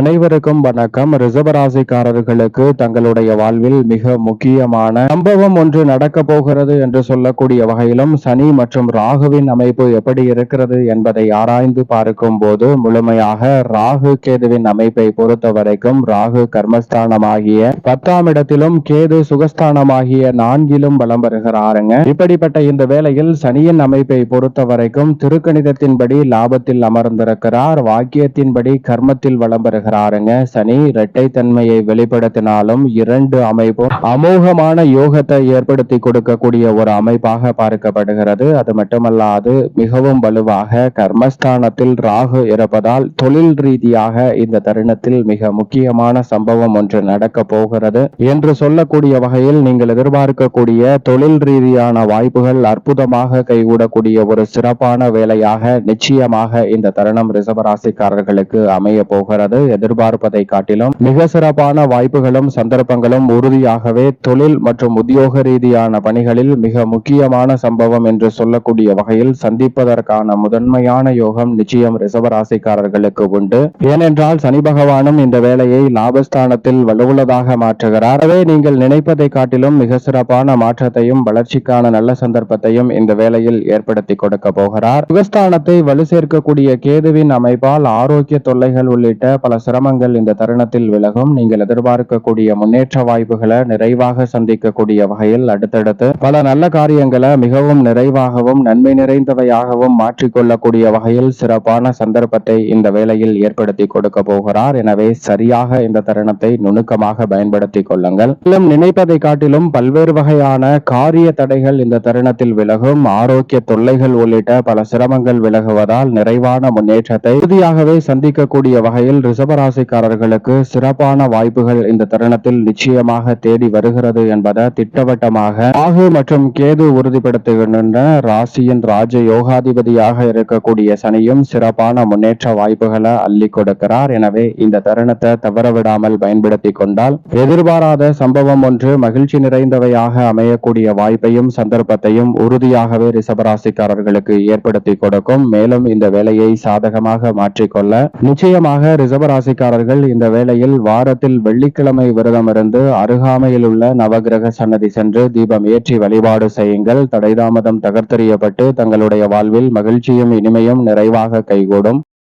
அனைவருக்கும் வணக்கம். ரிசர்வராசிக்காரர்களுக்கு தங்களுடைய வாழ்வில் மிக முக்கியமான சம்பவம் ஒன்று நடக்க போகிறது என்று சொல்லக்கூடிய வகையிலும் சனி மற்றும் ராகுவின் அமைப்பு எப்படி இருக்கிறது என்பதை ஆராய்ந்து பார்க்கும் போது முழுமையாக ராகு கேதுவின் அமைப்பை பொறுத்த வரைக்கும் ராகு கர்மஸ்தானமாகிய பத்தாம் இடத்திலும் கேது சுகஸ்தானமாகிய நான்கிலும் பலம் வருகிறாருங்க. இப்படிப்பட்ட இந்த வேளையில் சனியின் அமைப்பை பொறுத்த வரைக்கும் திருக்கணிதத்தின்படி லாபத்தில் அமர்ந்திருக்கிறார். வாக்கியத்தின்படி கர்மத்தில் வளம் பெறுகிறாருங்க சனி இரட்டை தன்மையை வெளிப்படுத்தினாலும் இரண்டு அமைப்பும் அமோகமான யோகத்தை ஏற்படுத்தி கொடுக்கக்கூடிய ஒரு அமைப்பாக பார்க்கப்படுகிறது. அது மட்டுமல்லாது மிகவும் வலுவாக கர்மஸ்தானத்தில் ராகு இருப்பதால் தொழில் ரீதியாக இந்த தருணத்தில் மிக முக்கியமான சம்பவம் ஒன்று நடக்க போகிறது. என்று சொல்லக்கூடிய வகையில் நீங்கள் எதிர்பார்க்கக்கூடிய தொழில் ரீதியான வாய்ப்புகள் அற்புதமாக கைகூடக்கூடிய ஒரு சிறப்பான வேலையாக நிச்சயமாக இந்த தருணம் ரிசவராசிக்காரர்களுக்கு அமைய போகிறது. எதிர்பார்ப்பதை காட்டிலும் மிக சிறப்பான வாய்ப்புகளும் சந்தர்ப்பங்களும் உறுதியாகவே தொழில் மற்றும் உத்தியோக ரீதியான பணிகளில் மிக முக்கியமான சம்பவம் என்று சொல்லக்கூடிய வகையில் சந்திப்பதற்கான முதன்மையான யோகம் நிச்சயம் ரிசவராசிக்காரர்களுக்கு உண்டு. ஏனென்றால் சனி பகவானும் இந்த வேலையை லாபஸ்தானத்தில் வலுவுள்ளதாக மாற்றுகிறார். எனவே நீங்கள் நினைப்பதை காட்டிலும் மிக சிறப்பான மாற்றத்தையும் வளர்ச்சிக்கான நல்ல சந்தர்ப்பத்தையும் இந்த வேலையில் ஏற்படுத்தி கொடுக்க போகிறார். சுகஸ்தானத்தை வலு சேர்க்கக்கூடிய கேதுவின் அமைப்பால் ஆரோக்கிய தொல்லைகள் உள்ளிட்ட பல சிரமங்கள் இந்த தருணத்தில் விலகும். நீங்கள் எதிர்பார்க்கக்கூடிய முன்னேற்ற வாய்ப்புகளை நிறைவாக சந்திக்கக்கூடிய வகையில் அடுத்தடுத்து பல நல்ல காரியங்களை மிகவும் நிறைவாகவும் நன்மை நிறைந்தவையாகவும் மாற்றிக்கொள்ளக்கூடிய வகையில் சிறப்பான சந்தர்ப்பத்தை இந்த வேளையில் ஏற்படுத்தி கொடுக்க போகிறார். எனவே சரியாக இந்த தருணத்தை நுணுக்கமாக பயன்படுத்திக் கொள்ளுங்கள். மேலும் நினைப்பதை காட்டிலும் பல்வேறு வகையான காரிய தடைகள் இந்த தருணத்தில் விலகும். ஆரோக்கிய தொல்லைகள் உள்ளிட்ட பல சிரமங்கள் விலகுவதால் நிறைவான முன்னேற்றத்தை உறுதியாகவே சந்திக்கக்கூடிய வகையில் ரிசர்வ் ரிசர்வராசிக்காரர்களுக்கு சிறப்பான வாய்ப்புகள் இந்த தருணத்தில் நிச்சயமாக தேடி வருகிறது என்பதை திட்டவட்டமாக ராகு மற்றும் கேது உறுதிப்படுத்துகின்ற ராசியின் ராஜ யோகாதிபதியாக இருக்கக்கூடிய சனியும் சிறப்பான முன்னேற்ற வாய்ப்புகளை அள்ளி கொடுக்கிறார். எனவே இந்த தருணத்தை தவறவிடாமல் பயன்படுத்தி கொண்டால் எதிர்பாராத சம்பவம் ஒன்று மகிழ்ச்சி நிறைந்தவையாக அமையக்கூடிய வாய்ப்பையும் சந்தர்ப்பத்தையும் உறுதியாகவே ரிசர்வராசிக்காரர்களுக்கு ஏற்படுத்தி கொடுக்கும். மேலும் இந்த வேலையை சாதகமாக மாற்றிக்கொள்ள நிச்சயமாக ராசிக்காரர்கள் இந்த வேளையில் வாரத்தில் வெள்ளிக்கிழமை விரதம் இருந்து அருகாமையில் உள்ள நவகிரக சன்னதி சென்று தீபம் ஏற்றி வழிபாடு செய்யுங்கள். தடைதாமதம் தகர்த்தெறியப்பட்டு தங்களுடைய வாழ்வில் மகிழ்ச்சியும் இனிமையும் நிறைவாக கைகூடும்.